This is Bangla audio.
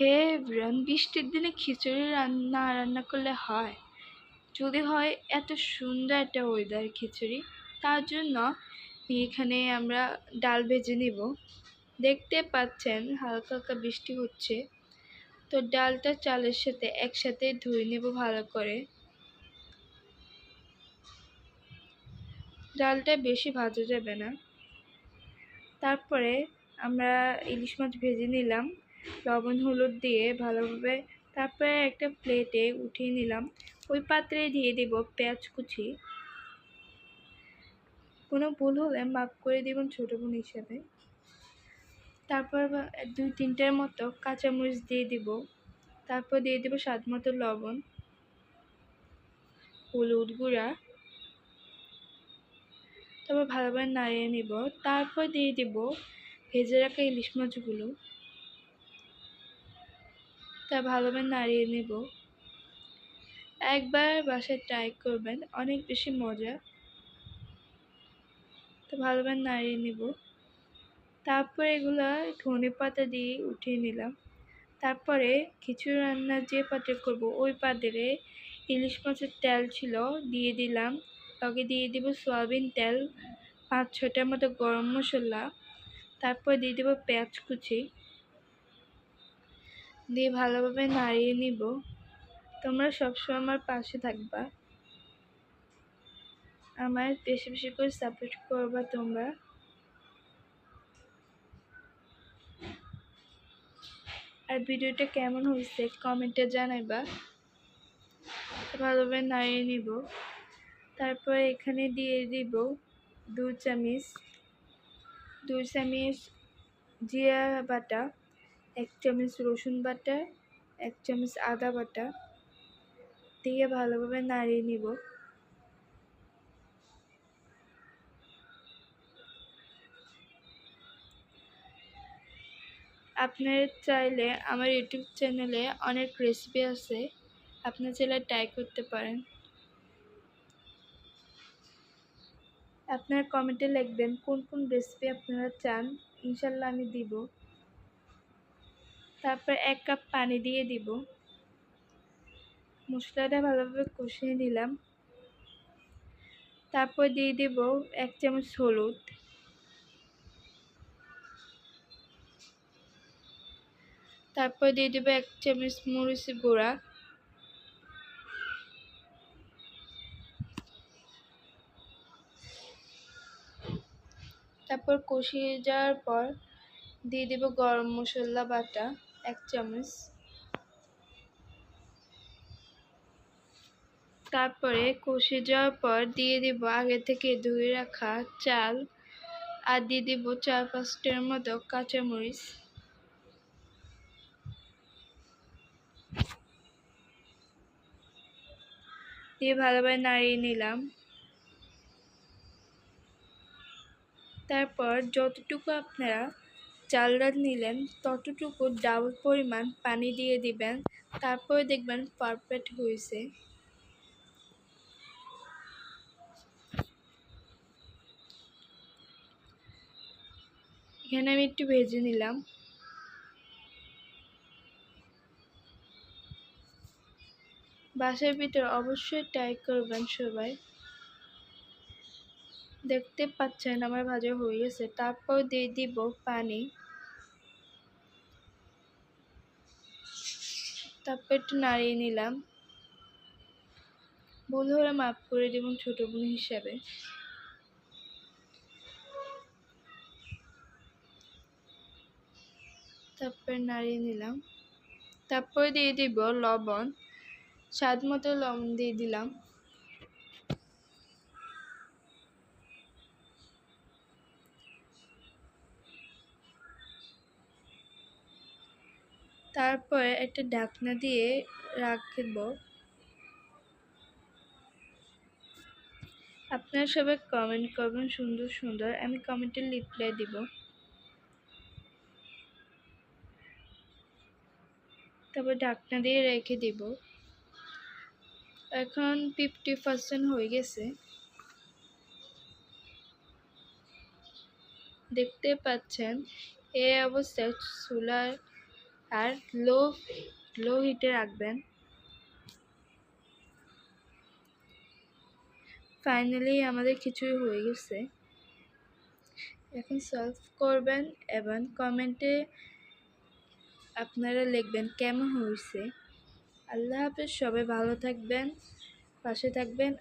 হে বৃষ্টির দিনে খিচুড়ি রান্না রান্না করলে হয়? যদি হয়, এত সুন্দর একটা ওয়েদার খিচুড়ি। তার জন্য এখানে আমরা ডাল ভেজে নিব। দেখতে পাচ্ছেন, হালকা হালকা বৃষ্টি হচ্ছে। তো ডালটা চালের সাথে একসাথে ধুয়ে নেব ভালো করে। ডালটা বেশি ভাজা যাবে না। তারপরে আমরা ইলিশ মাছ ভেজে নিলাম। লবণ, হলুদ দিয়ে ভালোভাবে তারপরে একটা প্লেটে উঠিয়ে নিলাম। ওই পাত্রে দিয়ে দেব পেঁয়াজ কুচি। কোনো ভুল হলে মাফ করে দেবেন ছোটো বোন হিসাবে। তারপর দুই তিনটের মতো কাঁচামরিচ দিয়ে দিব। তারপর দিয়ে দেবো স্বাদ মতো লবণ, হলুদ গুঁড়া। তারপর ভালোভাবে নাড়িয়ে নিব। তারপর দিয়ে দিব ভেজে রাখা ইলিশ মাছগুলো। তা ভালোভাবে নাড়িয়ে নেব। একবার বাসায় ট্রাই করবেন, অনেক বেশি মজা। তো ভালোভাবে নাড়িয়ে নেব। তারপর এগুলো ধনে পাতা দিয়ে উঠিয়ে নিলাম। তারপরে খিচুড়ি রান্না যে পাত্রে করব, ওই পাত্রে ইলিশ মাছের তেল ছিল, দিয়ে দিলাম। লগে দিয়ে দিব সয়াবিন তেল, পাঁচ ছটার মতো গরম মশলা। তারপর দিয়ে দেবো পেঁয়াজ কুচি। দিয়ে ভালোভাবে নাড়িয়ে নিব। তোমরা সবসময় আমার পাশে থাকবা। আমার বেশি বেশি করে সাপোর্ট করবা তোমরা। আর ভিডিওটা কেমন হয়েছে কমেন্টে জানাইবা। ভালোভাবে নাড়িয়ে নিব। তারপর এখানে দিয়ে দিব দু চামচ, দুই চামচ জিরা বাটা। এক চামচ রসুন বাটা, এক চামচ আদা বাটা দিয়ে ভালোভাবে নাড়িয়ে নিব। আপনার চাইলে আমার ইউটিউব চ্যানেলে অনেক রেসিপি আছে আপনার চাইলে ট্রাই করতে পারেন। আপনার কমেন্টে লিখবেন কোন কোন রেসিপি আপনারা চান, ইনশাল্লাহ আমি দিব। তারপর এক কাপ পানি দিয়ে দিব। মশলাটা ভালোভাবে কষিয়ে নিলাম। তারপর দিয়ে দেব এক চামচ হলুদ। তারপর দিয়ে দেবো এক চামচ মরিচের গুঁড়া। তারপর কষিয়ে যাওয়ার পর দিয়ে দেবো গরম মশলা বাটা। এক চামচ। তারপরে কষে যাওয়ার পর দিয়ে দেবো আগে থেকে ধুয়ে রাখা চাল আর দিয়ে দেবো চার পাঁচটার মতো কাঁচামরিচ। দিয়ে ভালোভাবে নাড়িয়ে নিলাম। তারপর যতটুকু আপনারা চাল ডাল নিলেন, ততটুকু ডাবল পরিমাণ পানি দিয়ে দিবেন, তারপর দেখবেন পারফেক্ট হয়েছে। এখানে আমি একটু ভেজে নিলাম। বাসার ভিতর অবশ্যই ট্রাই করবেন সবাই। দেখতে পাচ্ছেন আমার ভাজা হয়ে গেছে, তারপর দিয়ে দিব পানি। তারপর একটু নাড়িয়ে নিলাম। ভুল হলে মাফ করে দেবেন ছোট বোন হিসাবে। তারপর নাড়িয়ে নিলাম। তারপর দিয়ে দিব লবণ। স্বাদ মতো লবণ দিয়ে দিলাম। তারপরে একটা ঢাকনা দিয়ে রাখব আপনারা সবাই কমেন্ট করবেন সুন্দর সুন্দর। আমি কমেন্টে রিপ্লাই দিব। তারপর ঢাকনা দিয়ে রেখে দিব। এখন ফিফটি পার্সেন্ট হয়ে গেছে। দেখতে পাচ্ছেন, এই অবস্থায় চুলার আর লো লো হিটে রাখবেন। ফাইনালি আমাদের খিচুড়ি হয়ে গেছে। এখন সার্ভ করবেন এবং কমেন্টে আপনারা লিখবেন কেমন হয়েছে। আল্লাহ হাফেজ, সবাই ভালো থাকবেন, পাশে থাকবেন।